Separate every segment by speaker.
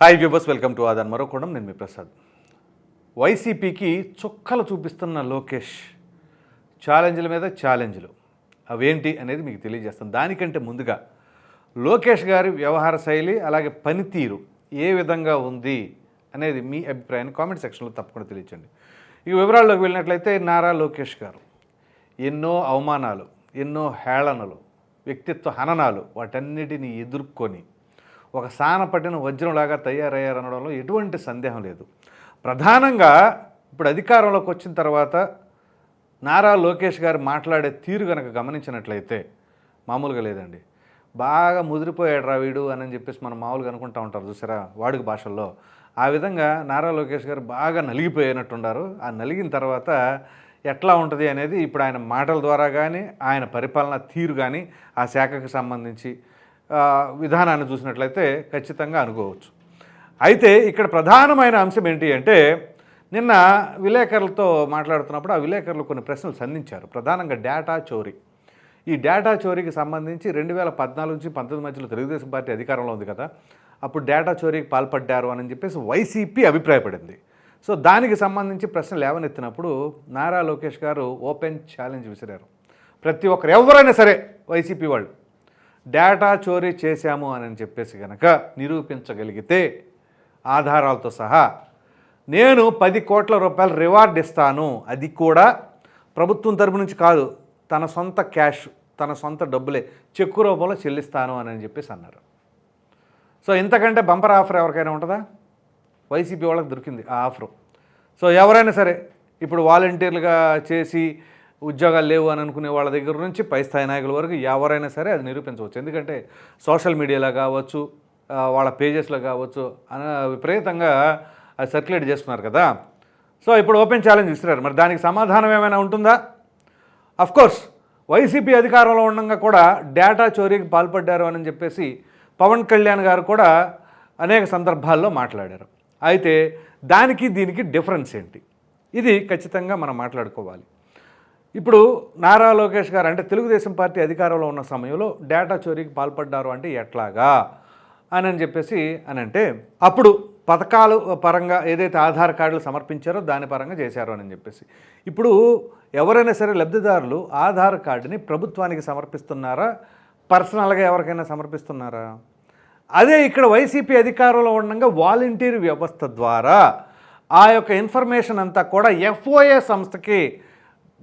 Speaker 1: Hi viewers welcome to ఆదాన్ మరోకోణం నేను మీ ప్రసాద్. వైసీపీకి చుక్కలు చూపిస్తున్న లోకేష్ ఛాలెంజ్ల మీద ఛాలెంజ్లు. అవేంటి అనేది మీకు తెలియజేస్తాను. దానికంటే ముందుగా లోకేష్ గారి వ్యవహార శైలి అలాగే పనితీరు ఏ విధంగా ఉంది అనేది మీ అభిప్రాయాన్ని కామెంట్ సెక్షన్లో తప్పకుండా తెలియచండి ఈ వివరాల్లోకి వెళ్ళినట్లయితే నారా లోకేష్ గారు ఎన్నో అవమానాలు ఎన్నో హేళనలు వ్యక్తిత్వ హననాలు వాటన్నిటిని ఎదుర్కొని ఒక సానపట్టిన వజ్రంలాగా తయారయ్యారనడంలో ఎటువంటి సందేహం లేదు. ప్రధానంగా ఇప్పుడు అధికారంలోకి వచ్చిన తర్వాత నారా లోకేష్ గారు మాట్లాడే తీరు కనుక గమనించినట్లయితే మామూలుగా లేదండి. బాగా ముదిరిపోయాడు రా వీడు అని చెప్పేసి మనం మామూలుగా అనుకుంటా ఉంటారు చూసారా వాడుక భాషల్లో. ఆ విధంగా నారా లోకేష్ గారు బాగా నలిగిపోయినట్టున్నారు ఆ నలిగిన తర్వాత ఎట్లా ఉంటుంది అనేది ఇప్పుడు ఆయన మాటల ద్వారా కానీ ఆయన పరిపాలన తీరు కానీ ఆ శాఖకు సంబంధించి విధానాన్ని చూసినట్లయితే ఖచ్చితంగా అనుకోవచ్చు. అయితే ఇక్కడ ప్రధానమైన అంశం ఏంటి అంటే నిన్న విలేకరులతో మాట్లాడుతున్నప్పుడు ఆ విలేకరులు కొన్ని ప్రశ్నలు సంధించారు. ప్రధానంగా డేటా చోరీ. ఈ డేటా చోరీకి సంబంధించి రెండు వేల పద్నాలుగు నుంచి పంతొమ్మిది మధ్యలో తెలుగుదేశం పార్టీ అధికారంలో ఉంది కదా అప్పుడు డేటా చోరీకి పాల్పడ్డారు అని చెప్పేసి వైసీపీ అభిప్రాయపడింది. సో దానికి సంబంధించి ప్రశ్న లేవనెత్తినప్పుడు నారా లోకేష్ గారు ఓపెన్ ఛాలెంజ్ విసిరారు. ప్రతి ఒక్కరు ఎవరైనా సరే వైసీపీ వాళ్ళు డేటా చోరీ చేశాము అని చెప్పేసి కనుక నిరూపించగలిగితే ఆధారాలతో సహా నేను పది కోట్ల రూపాయలు రివార్డ్ ఇస్తాను. అది కూడా ప్రభుత్వం తరపు నుంచి కాదు తన సొంత క్యాష్ తన సొంత డబ్బులే చెక్కు రూపంలో చెల్లిస్తాను అని చెప్పేసి అన్నారు. సో ఇంతకంటే బంపర్ ఆఫర్ ఎవరికైనా ఉంటుందా? వైసీపీ వాళ్ళకి దొరికింది ఆ ఆఫరు. సో ఎవరైనా సరే ఇప్పుడు వాలంటీర్లుగా చేసి ఉద్యోగాలు లేవు అని అనుకునే వాళ్ళ దగ్గర నుంచి పై స్థాయి నాయకుల వరకు ఎవరైనా సరే అది నిరూపించవచ్చు. ఎందుకంటే సోషల్ మీడియాలో కావచ్చు వాళ్ళ పేజెస్లో కావచ్చు అన విపరీతంగా అది సర్క్యులేట్ చేస్తున్నారు కదా. సో ఇప్పుడు ఓపెన్ ఛాలెంజ్ ఇస్తున్నారు. మరి దానికి సమాధానం ఏమైనా ఉంటుందా? అఫ్ కోర్స్ వైసీపీ అధికారంలో ఉండగా కూడా డేటా చోరీకి పాల్పడ్డారు అని చెప్పేసి పవన్ కళ్యాణ్ గారు కూడా అనేక సందర్భాల్లో మాట్లాడారు. అయితే దానికి దీనికి డిఫరెన్స్ ఏంటి? ఇది ఖచ్చితంగా మనం మాట్లాడుకోవాలి. ఇప్పుడు నారా లోకేష్ గారు అంటే తెలుగుదేశం పార్టీ అధికారంలో ఉన్న సమయంలో డేటా చోరీకి పాల్పడ్డారు అంటే ఎట్లాగా అని అని చెప్పేసి అని అంటే అప్పుడు పథకాలు పరంగా ఏదైతే ఆధార్ కార్డులు సమర్పించారో దాని పరంగా చేశారు అని చెప్పేసి. ఇప్పుడు ఎవరైనా సరే లబ్ధిదారులు ఆధార్ కార్డుని ప్రభుత్వానికి సమర్పిస్తున్నారా? పర్సనల్గా ఎవరికైనా సమర్పిస్తున్నారా? అదే ఇక్కడ వైసీపీ అధికారంలో ఉండగా వాలంటీర్ వ్యవస్థ ద్వారా ఆ యొక్క ఇన్ఫర్మేషన్ అంతా కూడా ఎఫ్ఓఏ సంస్థకి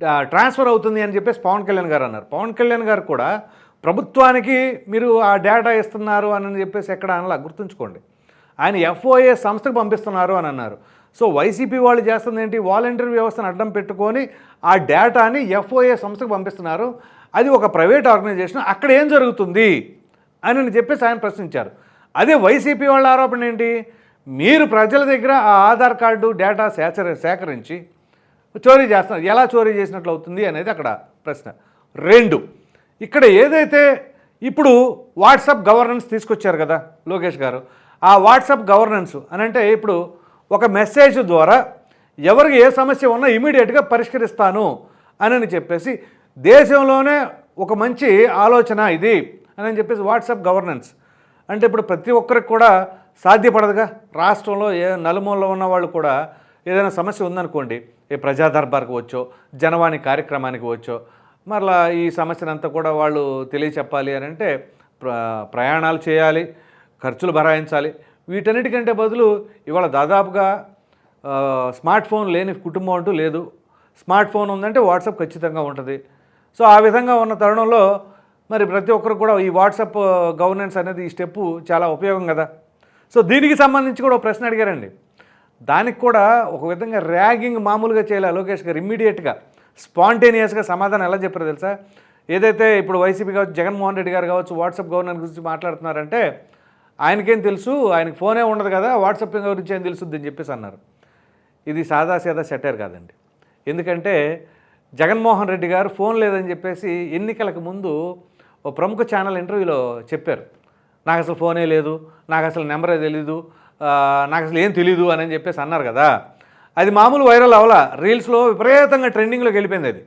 Speaker 1: ట్రాన్స్ఫర్ అవుతుంది అని చెప్పేసి పవన్ కళ్యాణ్ గారు అన్నారు. పవన్ కళ్యాణ్ గారు కూడా ప్రభుత్వానికి మీరు ఆ డేటా ఇస్తున్నారు అని చెప్పేసి ఎక్కడ అనలా గుర్తుంచుకోండి. ఆయన ఎఫ్ఓఏ సంస్థకు పంపిస్తున్నారు అని అన్నారు. సో వైసీపీ వాళ్ళు చేస్తుంది ఏంటి? వాలంటీర్ వ్యవస్థను అడ్డం పెట్టుకొని ఆ డేటాని ఎఫ్ఓఏ సంస్థకు పంపిస్తున్నారు. అది ఒక ప్రైవేట్ ఆర్గనైజేషన్ అక్కడ ఏం జరుగుతుంది అని చెప్పేసి ఆయన ప్రశ్నించారు. అదే వైసీపీ వాళ్ళ ఆరోపణ ఏంటి? మీరు ప్రజల దగ్గర ఆ ఆధార్ కార్డు డేటా సేచర సేకరించి చోరీ చేస్తున్నారు. ఎలా చోరీ చేసినట్లు అవుతుంది అనేది అక్కడ ప్రశ్న. రెండు ఇక్కడ ఏదైతే ఇప్పుడు వాట్సాప్ గవర్నెన్స్ తీసుకొచ్చారు కదా లోకేష్ గారు ఆ వాట్సాప్ గవర్నెన్స్ అని అంటే ఇప్పుడు ఒక మెసేజ్ ద్వారా ఎవరికి ఏ సమస్య ఉన్నా ఇమీడియట్గా పరిష్కరిస్తాను అని చెప్పేసి దేశంలోనే ఒక మంచి ఆలోచన ఇది అని చెప్పేసి వాట్సాప్ గవర్నెన్స్. అంటే ఇప్పుడు ప్రతి ఒక్కరికి కూడా సాధ్యపడదుగా. రాష్ట్రంలో ఏ నలుమూలలో ఉన్న వాళ్ళు కూడా ఏదైనా సమస్య ఉందనుకోండి ఈ ప్రజాదర్బార్కి వచ్చో జనవాణి కార్యక్రమానికి వచ్చో మరలా ఈ సమస్యనంతా కూడా వాళ్ళు తెలియచెప్పాలి అని అంటే ప్ర ప్రయాణాలు చేయాలి ఖర్చులు భరాయించాలి. వీటన్నిటికంటే బదులు ఇవాళ దాదాపుగా స్మార్ట్ ఫోన్ లేని కుటుంబం అంటూ లేదు. స్మార్ట్ ఫోన్ ఉందంటే వాట్సాప్ ఖచ్చితంగా ఉంటుంది. సో ఆ విధంగా ఉన్న తరుణంలో మరి ప్రతి ఒక్కరు కూడా ఈ వాట్సాప్ గవర్నెన్స్ అనేది ఈ స్టెప్పు చాలా ఉపయోగం కదా. సో దీనికి సంబంధించి కూడా ఒక ప్రశ్న అడిగారండి. దానికి కూడా ఒక విధంగా ర్యాగింగ్ మామూలుగా చేయాలి. లోకేష్ గారు ఇమ్మీడియట్గా స్పాంటేనియస్గా సమాధానం ఎలా చెప్పారు తెలుసా? ఏదైతే ఇప్పుడు వైసీపీ కావచ్చు జగన్మోహన్ రెడ్డి గారు కావచ్చు వాట్సాప్ గవర్నర్ గురించి మాట్లాడుతున్నారంటే ఆయనకేం తెలుసు? ఆయనకి ఫోనే ఉండదు కదా వాట్సాప్ గురించి ఏం తెలుసుద్ది అని చెప్పేసి అన్నారు. ఇది సాదాసీదా సెటర్ కాదండి. ఎందుకంటే జగన్మోహన్ రెడ్డి గారు ఫోన్ లేదని చెప్పేసి ఎన్నికలకు ముందు ఓ ప్రముఖ ఛానల్ ఇంటర్వ్యూలో చెప్పారు. నాకు అసలు ఫోనే లేదు నాకు అసలు నెంబరే తెలీదు నాకు అసలు ఏం తెలీదు అని చెప్పేసి అన్నారు కదా. అది మామూలు వైరల్ అవలా రీల్స్లో విపరీతంగా ట్రెండింగ్లోకి వెళ్ళిపోయింది అది.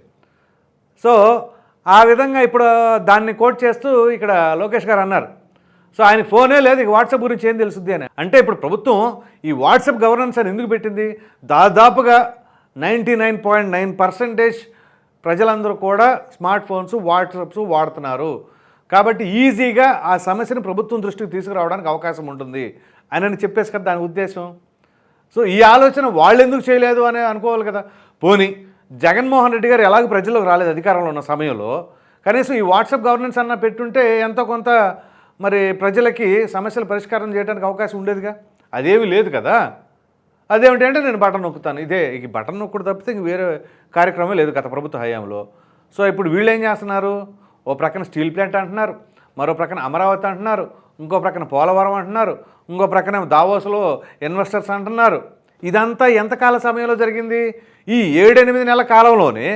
Speaker 1: సో ఆ విధంగా ఇప్పుడు దాన్ని కోట్ చేస్తూ ఇక్కడ లోకేష్ గారు అన్నారు. సో ఆయన ఫోనే లేదు ఇక వాట్సాప్ గురించి ఏం తెలుసుద్ది అని. అంటే ఇప్పుడు ప్రభుత్వం ఈ వాట్సాప్ గవర్నెన్స్ అని ఎందుకు పెట్టింది? దాదాపుగా ninety nine point nine percentage ప్రజలందరూ కూడా స్మార్ట్ ఫోన్స్ వాట్సాప్స్ వాడుతున్నారు. కాబట్టి ఈజీగా ఆ సమస్యను ప్రభుత్వం దృష్టికి తీసుకురావడానికి అవకాశం ఉంటుంది. అని అని చెప్పేసి కదా దాని ఉద్దేశం. సో ఈ ఆలోచన వాళ్ళు ఎందుకు చేయలేదు అని అనుకోవాలి కదా. పోనీ జగన్మోహన్ రెడ్డి గారు ఎలాగ ప్రజల్లోకి రాలేదు అధికారంలో ఉన్న సమయంలో. కనీసం ఈ వాట్సాప్ గవర్నెన్స్ అన్న పెట్టుంటే ఎంతో కొంత మరి ప్రజలకి సమస్యలు పరిష్కారం చేయడానికి అవకాశం ఉండేదిగా? అదేమీ లేదు కదా. అదేమిటి అంటే నేను బటన్ నొక్కుతాను. ఇదే ఈ బటన్ నొక్కుడు తప్పితే ఇంక వేరే కార్యక్రమం లేదు గత ప్రభుత్వ హయాంలో. సో ఇప్పుడు వీళ్ళు ఏం చేస్తున్నారు? ఓ ప్రక్కన స్టీల్ ప్లాంట్ అంటున్నారు. మరో ప్రక్కన అమరావతి అంటున్నారు. ఇంకో ప్రక్కన పోలవరం అంటున్నారు ఇంకో ప్రక్కన దావోస్లో ఇన్వెస్టర్స్ అంటున్నారు. ఇదంతా ఎంతకాల సమయంలో జరిగింది? ఈ ఏడెనిమిది నెలల కాలంలోనే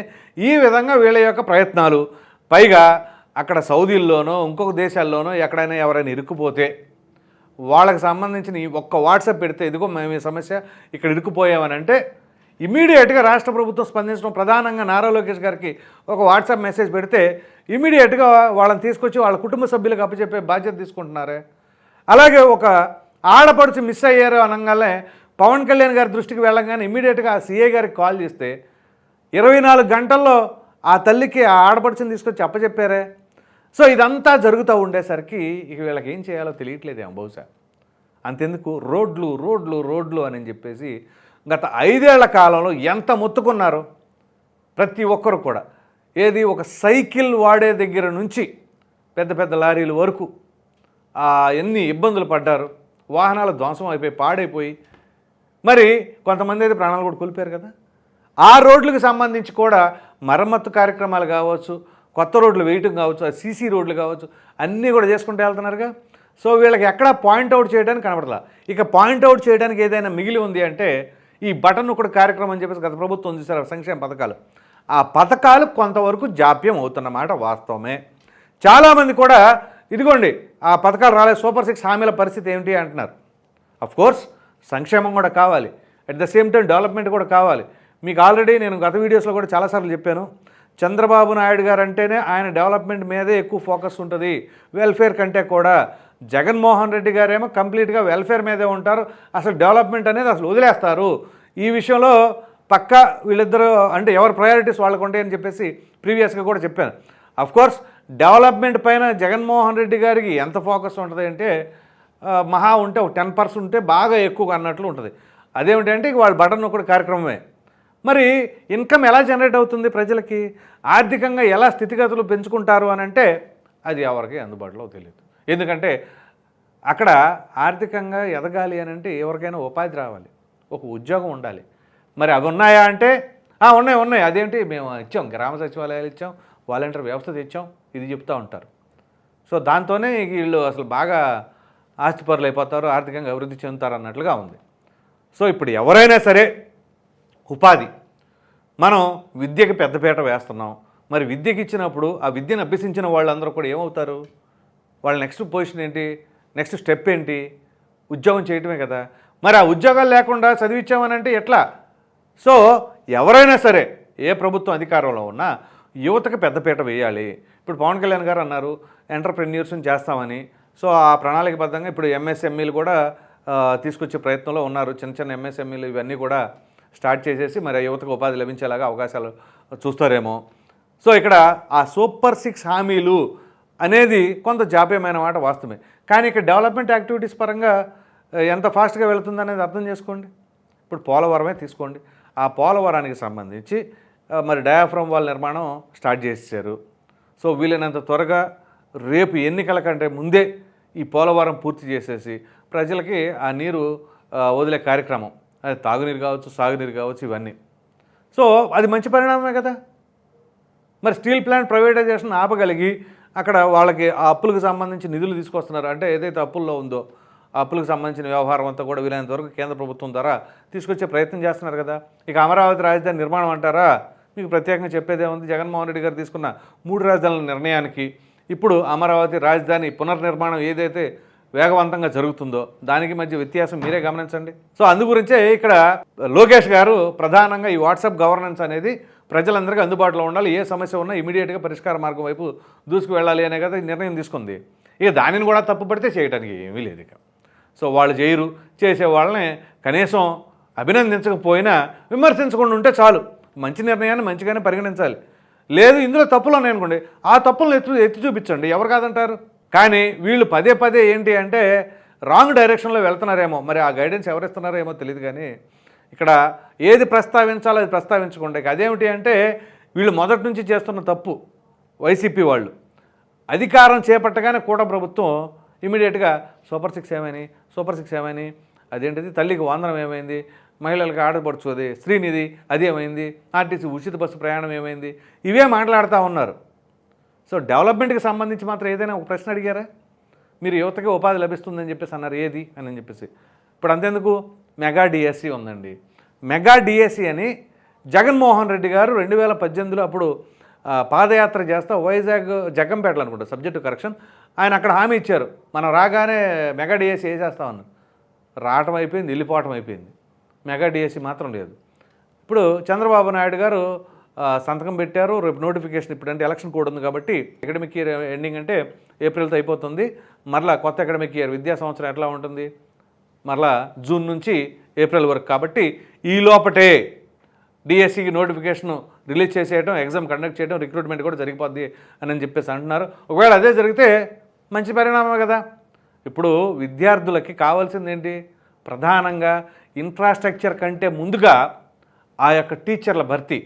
Speaker 1: ఈ విధంగా వీళ్ళ యొక్క ప్రయత్నాలు. పైగా అక్కడ సౌదీల్లోనో ఇంకొక దేశాల్లోనో ఎక్కడైనా ఎవరైనా ఇరుక్కుపోతే వాళ్ళకి సంబంధించిన ఒక్క వాట్సాప్ పెడితే ఇదిగో మేము ఈ సమస్య ఇక్కడ ఇరుక్కుపోయామని అంటే ఇమీడియట్గా రాష్ట్ర ప్రభుత్వం స్పందించడం ప్రధానంగా నారా లోకేష్ గారికి ఒక వాట్సాప్ మెసేజ్ పెడితే ఇమీడియట్గా వాళ్ళని తీసుకొచ్చి వాళ్ళ కుటుంబ సభ్యులకు అప్పచెప్పే బాధ్యత తీసుకుంటున్నారే. అలాగే ఒక ఆడపడుచు మిస్ అయ్యారు అనగానే పవన్ కళ్యాణ్ గారి దృష్టికి వెళ్ళగానే ఇమీడియట్గా ఆ సీఏ గారికి కాల్ చేస్తే ఇరవై నాలుగు గంటల్లో ఆ తల్లికి ఆ ఆడపడుచుని తీసుకొచ్చి అప్పచెప్పారే. సో ఇదంతా జరుగుతూ ఉండేసరికి ఇక వీళ్ళకి ఏం చేయాలో తెలియట్లేదేమో బహుశా. అంతెందుకు? రోడ్లు రోడ్లు రోడ్లు అని చెప్పేసి గత ఐదేళ్ళ కాలంలో ఎంత మొత్తుకున్నారు? ప్రతి ఒక్కరు కూడా. ఏది ఒక సైకిల్ వాడే దగ్గర నుంచి పెద్ద పెద్ద లారీల వరకు ఎన్ని ఇబ్బందులు పడ్డారు? వాహనాలు ధ్వంసం అయిపోయి పాడైపోయి. మరి కొంతమంది అయితే ప్రాణాలు కూడా కోల్పోయారు కదా. ఆ రోడ్లకు సంబంధించి కూడా మరమ్మత్తు కార్యక్రమాలు కావచ్చు కొత్త రోడ్లు వేయటం కావచ్చు సీసీ రోడ్లు కావచ్చు అన్నీ కూడా చేసుకుంటూ వెళ్తున్నారుగా. సో వీళ్ళకి ఎక్కడా పాయింట్అవుట్ చేయడానికి కనబడలా. ఇక పాయింట్అవుట్ చేయడానికి ఏదైనా మిగిలి ఉంది అంటే ఈ బటన్ ఒకటి కార్యక్రమం అని చెప్పేసి గత ప్రభుత్వం చూసారు సంక్షేమ పథకాలు. ఆ పథకాలు కొంతవరకు జాప్యం అవుతున్నమాట వాస్తవమే. చాలామంది కూడా ఇదిగోండి ఆ పథకాలు రాలేదు సూపర్ సిక్స్ హామీల పరిస్థితి ఏమిటి అంటున్నారు. అఫ్ కోర్స్ సంక్షేమం కూడా కావాలి. At the same time development కూడా కావాలి. మీకు ఆల్రెడీ నేను గత వీడియోస్లో కూడా చాలాసార్లు చెప్పాను. చంద్రబాబు నాయుడు గారు అంటేనే ఆయన డెవలప్మెంట్ మీదే ఎక్కువ ఫోకస్ ఉంటుంది. వెల్ఫేర్ కంటే కూడా జగన్మోహన్ రెడ్డి గారేమో కంప్లీట్గా వెల్ఫేర్ మీదే ఉంటారు. అసలు డెవలప్మెంట్ అనేది అసలు వదిలేస్తారు. ఈ విషయంలో పక్కా వీళ్ళిద్దరూ అంటే ఎవరి ప్రయారిటీస్ వాళ్ళకు ఉంటాయని చెప్పేసి ప్రీవియస్గా కూడా చెప్పాను. అఫ్కోర్స్ డెవలప్మెంట్ పైన జగన్మోహన్ రెడ్డి గారికి ఎంత ఫోకస్ ఉంటుంది అంటే మహా ఉంటే ఒక టెన్ పర్సెంట్ ఉంటే బాగా ఎక్కువ అన్నట్లు ఉంటుంది. అదేమిటంటే ఇక వాళ్ళ బటన్ ఒకటి కార్యక్రమమే. మరి ఇన్కమ్ ఎలా జనరేట్ అవుతుంది ప్రజలకి? ఆర్థికంగా ఎలా స్థితిగతులు పెంచుకుంటారు అని అంటే అది ఎవరికి అందుబాటులో తెలియదు. ఎందుకంటే అక్కడ ఆర్థికంగా ఎదగాలి అని అంటే ఎవరికైనా ఉపాధి రావాలి ఒక ఉద్యోగం ఉండాలి. మరి అవి ఉన్నాయా అంటే ఉన్నాయి ఉన్నాయి. అదేంటి? మేము ఇచ్చాం గ్రామ సచివాలయాలు ఇచ్చాం వాలంటీర్ వ్యవస్థ తెచ్చాం ఇది చెప్తూ ఉంటారు. సో దాంతోనే వీళ్ళు అసలు బాగా ఆస్తిపరులు అయిపోతారు ఆర్థికంగా అభివృద్ధి చెందుతారు అన్నట్లుగా ఉంది. సో ఇప్పుడు ఎవరైనా సరే ఉపాధి. మనం విద్యకి పెద్దపీట వేస్తున్నాం. మరి విద్యకి ఇచ్చినప్పుడు ఆ విద్యను అభ్యసించిన వాళ్ళందరూ కూడా ఏమవుతారు? వాళ్ళ నెక్స్ట్ పొజిషన్ ఏంటి? నెక్స్ట్ స్టెప్ ఏంటి? ఉద్యోగం చేయటమే కదా. మరి ఆ ఉద్యోగాలు లేకుండా చదివించామనంటే ఎట్లా? సో ఎవరైనా సరే ఏ ప్రభుత్వం అధికారంలో ఉన్నా యువతకు పెద్దపీట వేయాలి. ఇప్పుడు పవన్ కళ్యాణ్ గారు అన్నారు ఎంటర్ప్రెన్యూర్స్ని చేస్తామని. సో ఆ ప్రణాళికబద్ధంగా ఇప్పుడు ఎంఎస్ఎంఈలు కూడా తీసుకొచ్చే ప్రయత్నంలో ఉన్నారు. చిన్న చిన్న ఎంఎస్ఎంఈలు ఇవన్నీ కూడా స్టార్ట్ చేసేసి మరి యువతకు ఉపాధి లభించేలాగా అవకాశాలు చూస్తారేమో. సో ఇక్కడ ఆ సూపర్ సిక్స్ హామీలు అనేది కొంత జాప్యమైన మాట వాస్తవమే. కానీ ఇక్కడ డెవలప్మెంట్ యాక్టివిటీస్ పరంగా ఎంత ఫాస్ట్గా వెళుతుంది అనేది అర్థం చేసుకోండి. ఇప్పుడు పోలవరమే తీసుకోండి. ఆ పోలవరానికి సంబంధించి మరి డయాఫ్రమ్ వాల్ నిర్మాణం స్టార్ట్ చేశారు సో వీలైనంత త్వరగా రేపు ఎన్నికల కంటే ముందే ఈ పోలవరం పూర్తి చేసేసి ప్రజలకి ఆ నీరు వదిలే కార్యక్రమం. అది తాగునీరు కావచ్చు సాగునీరు కావచ్చు ఇవన్నీ. సో అది మంచి పరిణామమే కదా. మరి స్టీల్ ప్లాంట్ ప్రైవేటైజేషన్ ఆపగలిగి అక్కడ వాళ్ళకి ఆ అప్పులకు సంబంధించి నిధులు తీసుకొస్తున్నారు. అంటే ఏదైతే అప్పుల్లో ఉందో ఆ అప్పులకు సంబంధించిన వ్యవహారం అంతా కూడా వీలైనంత వరకు కేంద్ర ప్రభుత్వం ద్వారా తీసుకొచ్చే ప్రయత్నం చేస్తున్నారు కదా. ఇక అమరావతి రాజధాని నిర్మాణం అంటారా? మీకు ప్రత్యేకంగా చెప్పేదే ఉంది. జగన్మోహన్ రెడ్డి గారు తీసుకున్న మూడు రాజధానుల నిర్ణయానికి ఇప్పుడు అమరావతి రాజధాని పునర్నిర్మాణం ఏదైతే వేగవంతంగా జరుగుతుందో దానికి మధ్య వ్యత్యాసం మీరే గమనించండి. సో అందు గురించే ఇక్కడ లోకేష్ గారు ప్రధానంగా ఈ వాట్సాప్ గవర్నెన్స్ అనేది ప్రజలందరికీ అందుబాటులో ఉండాలి. ఏ సమస్య ఉన్నా ఇమీడియట్గా పరిష్కార మార్గం వైపు దూసుకు వెళ్ళాలి అనే కదా ఈ నిర్ణయం తీసుకుంది. ఇక దానిని కూడా తప్పుపడితే చేయడానికి ఏమీ లేదు ఇక. సో వాళ్ళు చేయరు. చేసే వాళ్ళని కనీసం అభినందించకపోయినా విమర్శించకుండా ఉంటే చాలు. మంచి నిర్ణయాన్ని మంచిగానే పరిగణించాలి. లేదు ఇందులో తప్పులు ఉన్నాయనుకోండి. ఆ తప్పులను ఎత్తు ఎత్తి చూపించండి. ఎవరు కాదంటారు? కానీ వీళ్ళు పదే పదే ఏంటి అంటే రాంగ్ డైరెక్షన్లో వెళ్తున్నారేమో. మరి ఆ గైడెన్స్ ఎవరిస్తున్నారేమో ఏమో తెలియదు కానీ ఇక్కడ ఏది ప్రస్తావించాలో అది ప్రస్తావించకుండా అదేమిటి అంటే వీళ్ళు మొదటి నుంచి చేస్తున్న తప్పు వైసీపీ వాళ్ళు. అధికారం చేపట్టగానే కూట ప్రభుత్వం ఇమీడియట్గా సూపర్ సిక్స్ ఏమైంది సూపర్ సిక్స్ ఏమైంది అదేంటిది తల్లికి వందనం ఏమైంది మహిళలకు ఆడపడుచుది శ్రీనిధి అది ఏమైంది ఆర్టీసీ ఉచిత బస్సు ప్రయాణం ఏమైంది ఇవే మాట్లాడుతూ ఉన్నారు. సో డెవలప్మెంట్కి సంబంధించి మాత్రం ఏదైనా ఒక ప్రశ్న అడిగారా? మీరు యువతకి ఉపాధి లభిస్తుందని చెప్పేసి అన్నారు ఏది అని చెప్పేసి. ఇప్పుడు అంతెందుకు? మెగా డిఎస్సి ఉందండి. మెగా డిఎస్సి అని జగన్మోహన్ రెడ్డి గారు రెండు వేల పద్దెనిమిదిలో అప్పుడు పాదయాత్ర చేస్తా వైజాగ్ జగంపేటలు అనుకుంటా సబ్జెక్టు కరెక్షన్. ఆయన అక్కడ హామీ ఇచ్చారు. మనం రాగానే మెగా డిఎస్సి వేసేస్తామని రావటం అయిపోయింది వెళ్ళిపోవటం అయిపోయింది. మెగా డిఎస్సి మాత్రం లేదు. ఇప్పుడు చంద్రబాబు నాయుడు గారు సంతకం పెట్టారు. రేపు నోటిఫికేషన్ ఇప్పుడు అంటే ఎలక్షన్ కూడా ఉంది కాబట్టి అకాడమిక్ ఇయర్ ఎండింగ్ అంటే ఏప్రిల్తో అయిపోతుంది. మరలా కొత్త అకాడమిక్ ఇయర్ విద్యా సంవత్సరం ఎట్లా ఉంటుంది? మరలా జూన్ నుంచి ఏప్రిల్ వరకు. కాబట్టి ఈ లోపటే డిఎస్సికి నోటిఫికేషన్ రిలీజ్ చేసేయడం ఎగ్జామ్ కండక్ట్ చేయడం రిక్రూట్మెంట్ కూడా జరిగిపోద్ది అని చెప్పేసి అంటున్నారు. ఒకవేళ అదే జరిగితే మంచి పరిణామం కదా. ఇప్పుడు విద్యార్థులకి కావాల్సింది ఏంటి? ప్రధానంగా ఇన్ఫ్రాస్ట్రక్చర్ కంటే ముందుగా ఆ యొక్క టీచర్ల భర్తీ.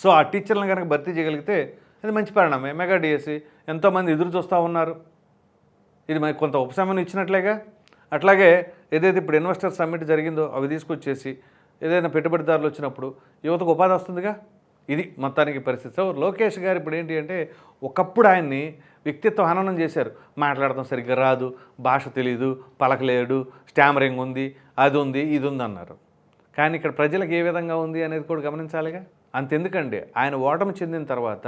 Speaker 1: సో ఆ టీచర్లను కనుక భర్తీ చేయగలిగితే అది మంచి పరిణామే మెగా డిఎస్సి ఎంతోమంది ఎదురు చూస్తూ ఉన్నారు. ఇది మనకి కొంత ఉపశమనం ఇచ్చినట్లేగా? అట్లాగే ఏదైతే ఇప్పుడు ఇన్వెస్టర్ సమ్మిట్ జరిగిందో అవి తీసుకొచ్చేసి ఏదైనా పెట్టుబడిదారులు వచ్చినప్పుడు యువతకు ఉపాధి వస్తుందిగా? ఇది మొత్తానికి పరిస్థితి. సో లోకేష్ గారు ఇప్పుడు ఏంటి అంటే ఒకప్పుడు ఆయన్ని వ్యక్తిత్వ హననం చేశారు. మాట్లాడటం సరిగ్గా రాదు భాష తెలీదు పలకలేడు స్టామరింగ్ ఉంది అది ఉంది ఇది ఉంది అన్నారు. కానీ ఇక్కడ ప్రజలకు ఏ విధంగా ఉంది అనేది కూడా గమనించాలిగా? అంతెందుకండి. ఆయన ఓటమి చెందిన తర్వాత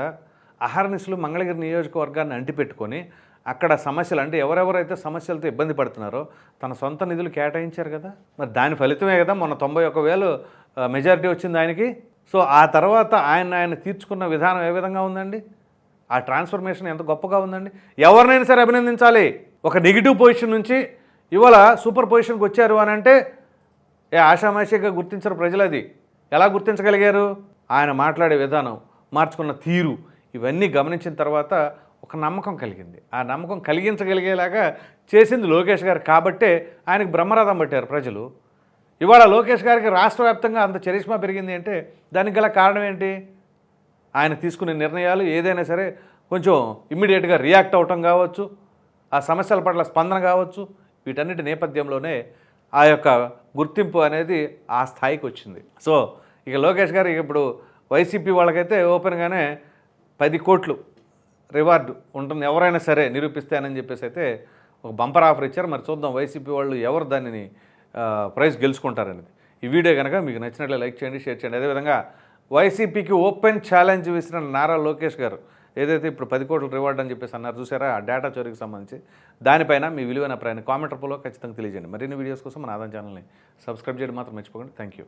Speaker 1: అహర్నిశలు మంగళగిరి నియోజకవర్గాన్ని అంటిపెట్టుకొని అక్కడ సమస్యలు అంటే ఎవరెవరైతే సమస్యలతో ఇబ్బంది పడుతున్నారో తన సొంత నిధులు కేటాయించారు కదా? మరి దాని ఫలితమే కదా మొన్న తొంభై ఒక్క వేలు మెజారిటీ వచ్చింది ఆయనకి. సో ఆ తర్వాత ఆయన ఆయన తీర్చుకున్న విధానం ఏ విధంగా ఉందండి? ఆ ట్రాన్స్ఫర్మేషన్ ఎంత గొప్పగా ఉందండి? ఎవరినైనా సరే అభినందించాలి. ఒక నెగిటివ్ పొజిషన్ నుంచి ఇవాళ సూపర్ పొజిషన్కి వచ్చారు అని అంటే ఏ ఆషామాషిగా గుర్తించరు ప్రజలు అది. ఎలా గుర్తించగలిగారు? ఆయన మాట్లాడే విధానం మార్చుకున్న తీరు ఇవన్నీ గమనించిన తర్వాత ఒక నమ్మకం కలిగింది. ఆ నమ్మకం కలిగించగలిగేలాగా చేసింది లోకేష్ గారు. కాబట్టే ఆయనకు బ్రహ్మరథం పట్టారు ప్రజలు. ఇవాళ లోకేష్ గారికి రాష్ట్ర వ్యాప్తంగా అంత చరిష్మా పెరిగింది అంటే దానికి గల కారణం ఏంటి? ఆయన తీసుకునే నిర్ణయాలు ఏదైనా సరే కొంచెం ఇమ్మీడియట్గా రియాక్ట్ అవటం కావచ్చు ఆ సమస్యల పట్ల స్పందన కావచ్చు. వీటన్నిటి నేపథ్యంలోనే ఆ యొక్క గుర్తింపు అనేది ఆ స్థాయికి వచ్చింది. సో ఇక లోకేష్ గారు ఇక ఇప్పుడు వైసీపీ వాళ్ళకైతే ఓపెన్గానే పది కోట్లు రివార్డు ఉంటుంది. ఎవరైనా సరే నిరూపిస్తానని చెప్పేసి అయితే ఒక బంపర్ ఆఫర్ ఇచ్చారు. మరి చూద్దాం వైసీపీ వాళ్ళు ఎవరు దానిని ప్రైజ్ గెలుచుకుంటారనేది. ఈ వీడియో కనుక మీకు నచ్చినట్లే లైక్ చేయండి షేర్ చేయండి. అదేవిధంగా వైసీపీకి ఓపెన్ ఛాలెంజ్ వేసిన నారా లోకేష్ గారు ఏదైతే ఇప్పుడు పది కోట్ల రివార్డ్ అని చెప్పేసి అన్నారు చూసారా ఆ డేటా చోరీకి సంబంధించి దానిపైన మీ విలువైన ప్రయాణం కామెంట్ రూపంలో ఖచ్చితంగా తెలియజేయండి. మరిన్ని వీడియోస్ కోసం మన ఆదాయం ఛానల్ని సబ్స్క్రైబ్ చేయడం మాత్రం మర్చిపోకండి. Thank you